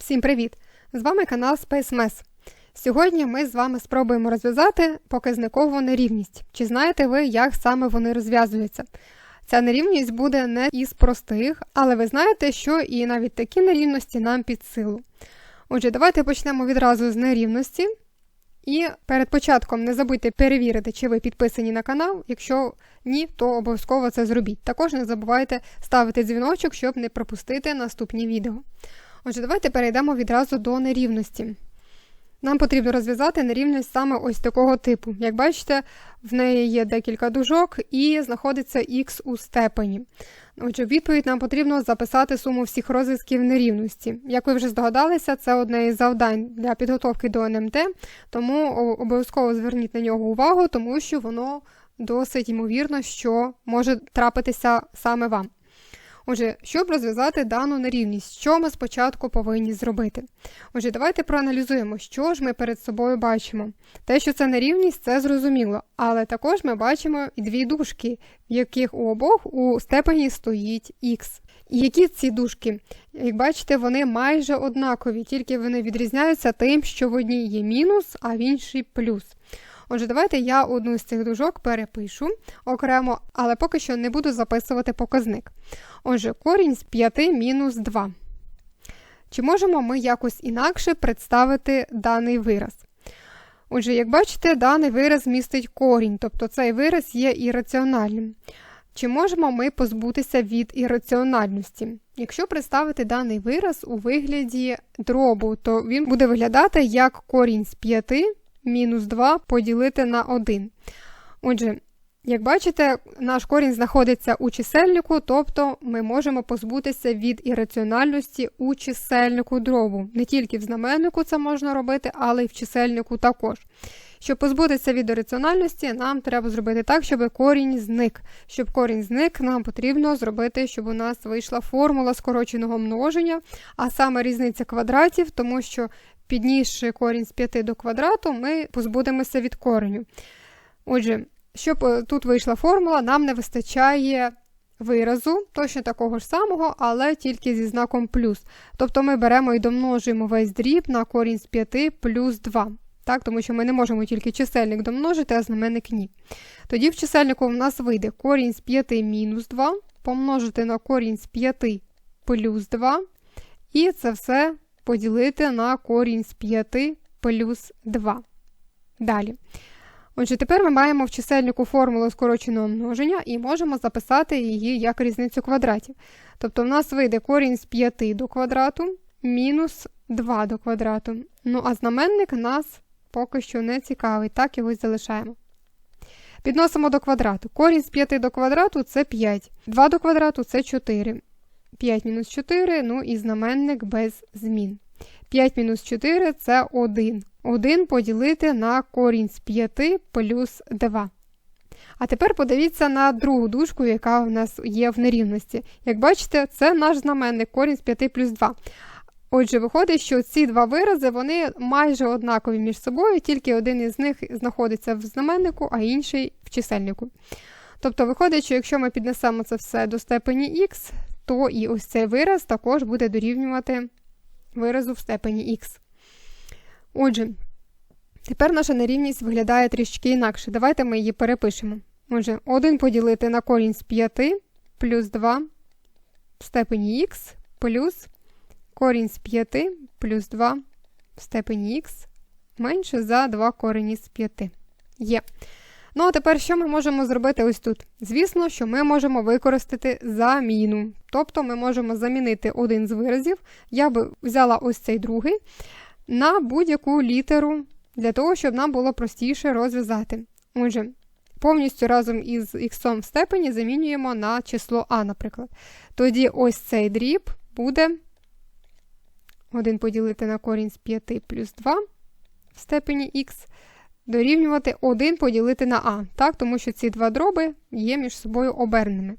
Всім привіт! З вами канал Space Mess. Сьогодні ми з вами спробуємо розв'язати показникову нерівність. Чи знаєте ви, як саме вони розв'язуються? Ця нерівність буде не із простих, але ви знаєте, що і навіть такі нерівності нам під силу. Отже, давайте почнемо відразу з нерівності. І перед початком не забудьте перевірити, чи ви підписані на канал. Якщо ні, то обов'язково це зробіть. Також не забувайте ставити дзвіночок, щоб не пропустити наступні відео. Отже, давайте перейдемо відразу до нерівності. Нам потрібно розв'язати нерівність саме ось такого типу. Як бачите, в неї є декілька дужок і знаходиться х у степені. Отже, відповідь нам потрібно записати суму всіх розв'язків нерівності. Як ви вже здогадалися, це одне із завдань для підготовки до НМТ, тому обов'язково зверніть на нього увагу, тому що воно досить ймовірно, що може трапитися саме вам. Отже, щоб розв'язати дану нерівність, що ми спочатку повинні зробити? Отже, давайте проаналізуємо, що ж ми перед собою бачимо. Те, що це нерівність, це зрозуміло, але також ми бачимо і дві дужки, в яких у обох у степені стоїть х. І які ці дужки? Як бачите, вони майже однакові, тільки вони відрізняються тим, що в одній є мінус, а в іншій плюс. Отже, давайте я одну з цих дужок перепишу окремо, але поки що не буду записувати показник. Отже, корінь з 5 мінус 2. Чи можемо ми якось інакше представити даний вираз? Отже, як бачите, даний вираз містить корінь, тобто цей вираз є ірраціональним. Чи можемо ми позбутися від ірраціональності? Якщо представити даний вираз у вигляді дробу, то він буде виглядати як корінь з 5 мінус 2 поділити на 1. Отже, як бачите, наш корінь знаходиться у чисельнику, тобто ми можемо позбутися від ірраціональності у чисельнику дробу. Не тільки в знаменнику це можна робити, але й в чисельнику також. Щоб позбутися від ірраціональності, нам треба зробити так, щоб корінь зник. Щоб корінь зник, нам потрібно зробити, щоб у нас вийшла формула скороченого множення, а саме різниця квадратів, тому що піднісши корінь з 5 до квадрату, ми позбудемося від кореню. Отже, щоб е, тут вийшла формула, нам не вистачає виразу, точно такого ж самого, але тільки зі знаком плюс. Тобто ми беремо і домножуємо весь дріб на корінь з 5 плюс 2. Так, Тому що ми не можемо тільки чисельник домножити, а знаменник ні. Тоді в чисельнику в нас вийде корінь з 5 мінус 2, помножити на корінь з 5 плюс 2. І це все поділити на корінь з 5 плюс 2. Далі. Отже, тепер ми маємо в чисельнику формулу скороченого множення і можемо записати її як різницю квадратів. Тобто в нас вийде корінь з 5 до квадрату мінус 2 до квадрату. Ну, а знаменник нас поки що не цікавий, так його залишаємо. Підносимо до квадрату. Корінь з 5 до квадрату це 5. 2 до квадрату це 4. 5 мінус 4, ну і знаменник без змін. 5 мінус 4 це 1. 1 поділити на корінь з 5 плюс 2. А тепер подивіться на другу дужку, яка в нас є в нерівності. Як бачите, це наш знаменник корінь з 5 плюс 2. Отже, виходить, що ці два вирази вони майже однакові між собою, тільки один із них знаходиться в знаменнику, а інший в чисельнику. Тобто, виходить, що якщо ми піднесемо це все до степені х, то і ось цей вираз також буде дорівнювати виразу в степені х. Отже, тепер наша нерівність виглядає трішки інакше. Давайте ми її перепишемо. Отже, 1 поділити на корінь з 5 плюс 2 в степені х плюс корінь з 5 плюс 2 в степені х менше за 2 корені з 5. Є. Ну, а тепер що ми можемо зробити ось тут? Звісно, що ми можемо використати заміну. Тобто ми можемо замінити один з виразів. Я би взяла ось цей другий на будь-яку літеру для того, щоб нам було простіше розв'язати. Отже, повністю разом із х в степені замінюємо на число А, наприклад. Тоді ось цей дріб буде 1 поділити на корінь з 5 плюс 2 в степені х дорівнювати 1 поділити на А, так? тому що ці два дроби є між собою оберними.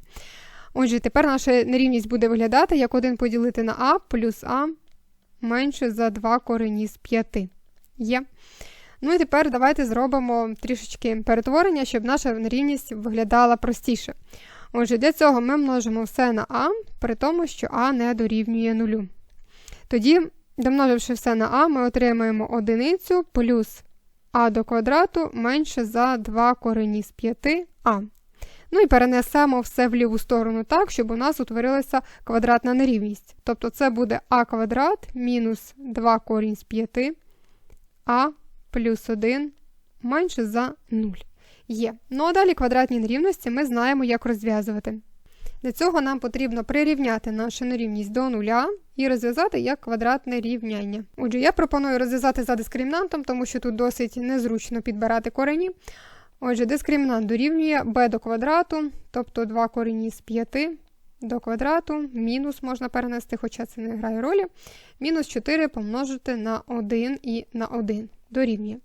Отже, тепер наша нерівність буде виглядати як 1 поділити на А плюс А менше за 2 корені з 5. Є. Ну і тепер давайте зробимо трішечки перетворення, щоб наша нерівність виглядала простіше. Отже, для цього ми множимо все на А, при тому, що А не дорівнює нулю. Тоді Домноживши все на а, ми отримаємо одиницю плюс а до квадрату менше за 2 корені з 5а. Ну і перенесемо все в ліву сторону так, щоб у нас утворилася квадратна нерівність. Тобто це буде а квадрат мінус 2 корінь з 5, а плюс 1 менше за 0. Є. Ну а далі квадратні нерівності ми знаємо, як розв'язувати. Для цього нам потрібно прирівняти нашу нерівність до нуля і розв'язати як квадратне рівняння. Отже, я пропоную розв'язати за дискримінантом, тому що тут досить незручно підбирати корені. Отже, дискримінант дорівнює b до квадрату, тобто 2 корені з 5 до квадрату, мінус можна перенести, хоча це не грає ролі. Мінус 4 помножити на 1 і на 1 дорівнює.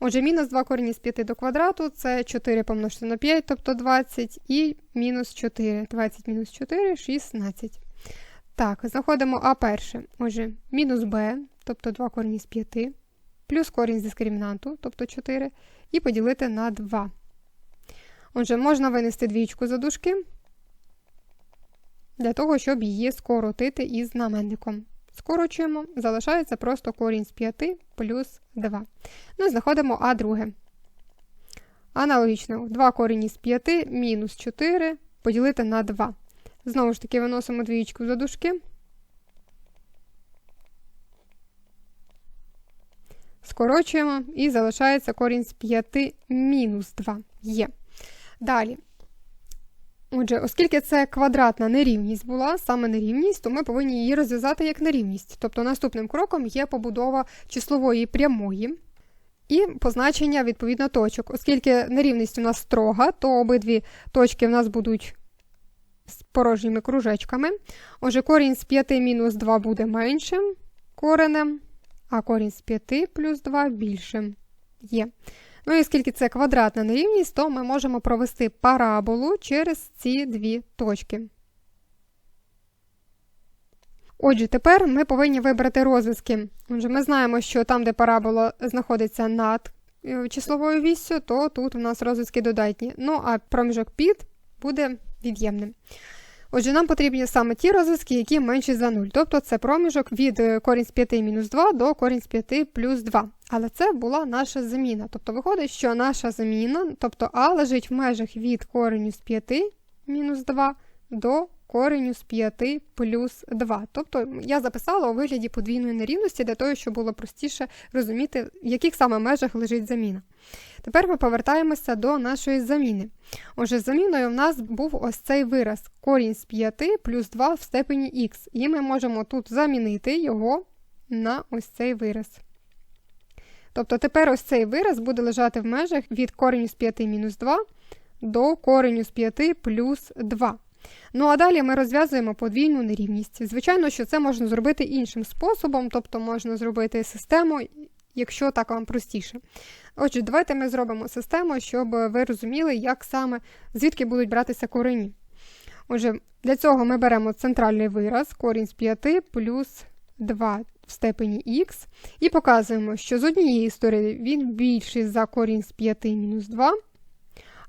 Отже, мінус 2 корені з 5 до квадрату це 4 помножити на 5, тобто 20, і мінус 4. 20 мінус 4 16. Так, знаходимо А перше. Отже, мінус Б, тобто 2 корені з 5, плюс корінь з дискримінанту, тобто 4, і поділити на 2. Отже, можна винести двічку за дужки для того, щоб її скоротити із знаменником. Скорочуємо, залишається просто корінь з 5 плюс 2. Ну і знаходимо А друге. Аналогічно, 2 корінь з 5 мінус 4 поділити на 2. Знову ж таки, виносимо двічку за дужки. Скорочуємо і залишається корінь з 5 мінус 2 є. Далі. Отже, оскільки це квадратна нерівність була, саме нерівність, то ми повинні її розв'язати як нерівність. Тобто наступним кроком є побудова числової прямої і позначення відповідно точок. Оскільки нерівність у нас строга, то обидві точки в нас будуть з порожніми кружечками. Отже, корінь з 5 мінус 2 буде меншим коренем, а корінь з 5 плюс 2 більшим є. Ну і оскільки це квадратна нерівність, то ми можемо провести параболу через ці дві точки. Отже, тепер ми повинні вибрати розв'язки. Отже, ми знаємо, що там, де парабола знаходиться над е, числовою віссю, то тут у нас розв'язки додатні. Ну, а проміжок під буде від'ємним. Отже, нам потрібні саме ті розв'язки, які менші за 0. Тобто це проміжок від е, корінь з 5 мінус 2 до корінь з 5 плюс 2. Але це була наша заміна. Тобто виходить, що наша заміна, тобто А лежить в межах від кореню з 5 мінус 2 до кореню з 5 плюс 2. Тобто я записала у вигляді подвійної нерівності для того, щоб було простіше розуміти, в яких саме межах лежить заміна. Тепер ми повертаємося до нашої заміни. Отже, заміною в нас був ось цей вираз корінь з 5 плюс 2 в степені х. І ми можемо тут замінити його на ось цей вираз. Тобто тепер ось цей вираз буде лежати в межах від кореню з 5 мінус 2 до кореню з 5 плюс 2. Ну, а далі ми розв'язуємо подвійну нерівність. Звичайно, що це можна зробити іншим способом, тобто можна зробити систему, якщо так вам простіше. Отже, давайте ми зробимо систему, щоб ви розуміли, як саме, звідки будуть братися корені. Отже, для цього ми беремо центральний вираз, корінь з 5 плюс 2 в степені х, і показуємо, що з однієї сторони він більший за корінь з 5 мінус 2,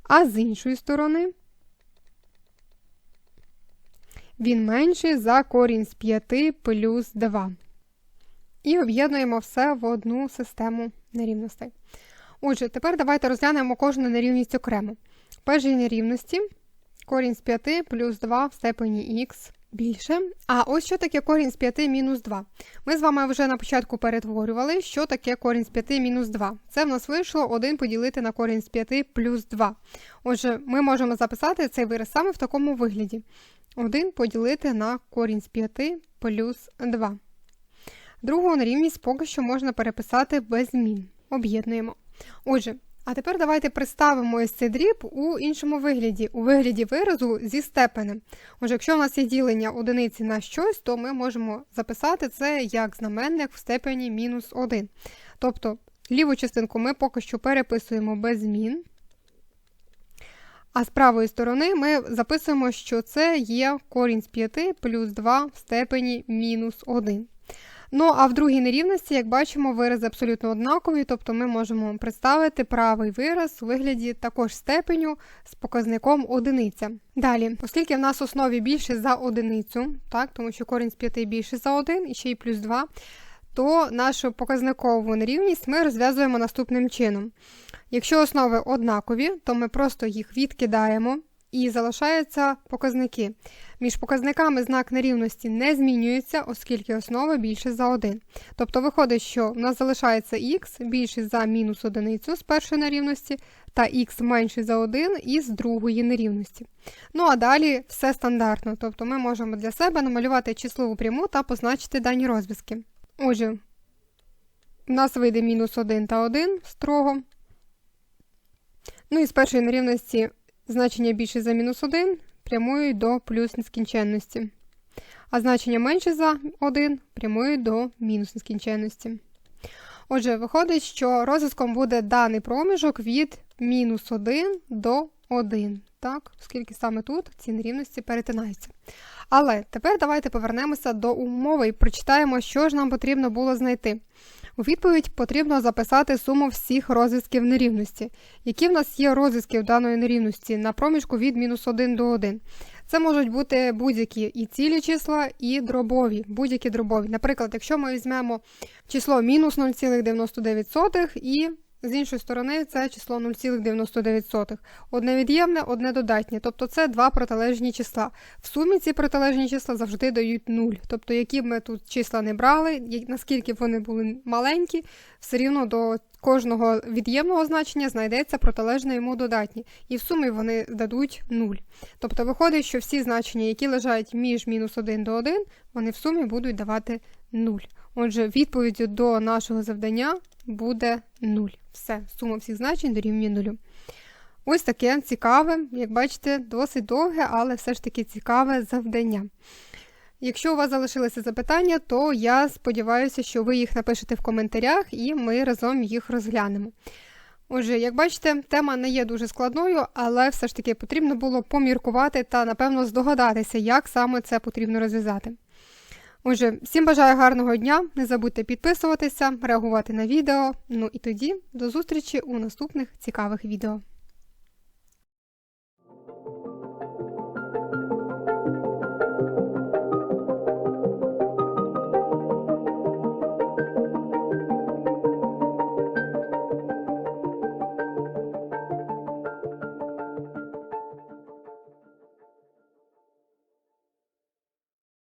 а з іншої сторони він менший за корінь з 5 плюс 2. І об'єднуємо все в одну систему нерівностей. Отже, тепер давайте розглянемо кожну нерівність окремо. В першій нерівності корінь з 5 плюс 2 в степені х більше. А ось що таке корінь з 5 мінус 2. Ми з вами вже на початку перетворювали, що таке корінь з 5 мінус 2. Це в нас вийшло 1 поділити на корінь з 5 плюс 2. Отже, ми можемо записати цей вираз саме в такому вигляді. 1 поділити на корінь з 5 плюс 2. Другу нерівність поки що можна переписати без змін. Об'єднуємо. Отже, а тепер давайте представимо ось цей дріб у іншому вигляді, у вигляді виразу зі степенем. Отже, якщо у нас є ділення одиниці на щось, то ми можемо записати це як знаменник в степені мінус 1. Тобто ліву частинку ми поки що переписуємо без змін. А з правої сторони ми записуємо, що це є корінь з 5 плюс 2 в степені мінус 1. Ну, а в другій нерівності, як бачимо, вирази абсолютно однакові, тобто ми можемо представити правий вираз у вигляді також степеню з показником одиниця. Далі, оскільки в нас в основі більше за одиницю, так, тому що корінь з 5 більше за 1 і ще й плюс 2, то нашу показникову нерівність ми розв'язуємо наступним чином. Якщо основи однакові, то ми просто їх відкидаємо і залишаються показники. Між показниками знак нерівності не змінюється, оскільки основа більше за 1. Тобто виходить, що в нас залишається х більше за мінус одиницю з першої нерівності, та х менше за 1 із другої нерівності. Ну а далі все стандартно, тобто ми можемо для себе намалювати числову пряму та позначити дані розв'язки. Отже, у нас вийде мінус 1 та 1 строго. Ну і з першої нерівності значення більше за мінус 1 прямують до плюс нескінченності. А значення менше за 1 прямують до мінус нескінченності. Отже, виходить, що розв'язком буде даний проміжок від мінус 1 до 1, так? оскільки саме тут ці нерівності перетинаються. Але тепер давайте повернемося до умови і прочитаємо, що ж нам потрібно було знайти. У відповідь потрібно записати суму всіх розв'язків нерівності. Які в нас є розв'язки даної нерівності на проміжку від мінус 1 до 1. Це можуть бути будь-які і цілі числа, і дробові, будь-які дробові. Наприклад, якщо ми візьмемо число мінус 0,99 і з іншої сторони це число 0,99. Одне від'ємне, одне додатнє. Тобто це два протилежні числа. В сумі ці протилежні числа завжди дають 0. Тобто, які б ми тут числа не брали, наскільки б вони були маленькі, все рівно до кожного від'ємного значення знайдеться протилежне йому додатнє. І в сумі вони дадуть 0. Тобто виходить, що всі значення, які лежать між мінус 1 до 1, вони в сумі будуть давати 0. Отже, відповіддю до нашого завдання буде 0. Все, сума всіх значень дорівнює 0. Ось таке цікаве, як бачите, досить довге, але все ж таки цікаве завдання. Якщо у вас залишилися запитання, то я сподіваюся, що ви їх напишете в коментарях і ми разом їх розглянемо. Отже, як бачите, тема не є дуже складною, але все ж таки потрібно було поміркувати та, напевно, здогадатися, як саме це потрібно розв'язати. Отже, всім бажаю гарного дня. Не забудьте підписуватися, реагувати на відео. Ну і тоді до зустрічі у наступних цікавих відео.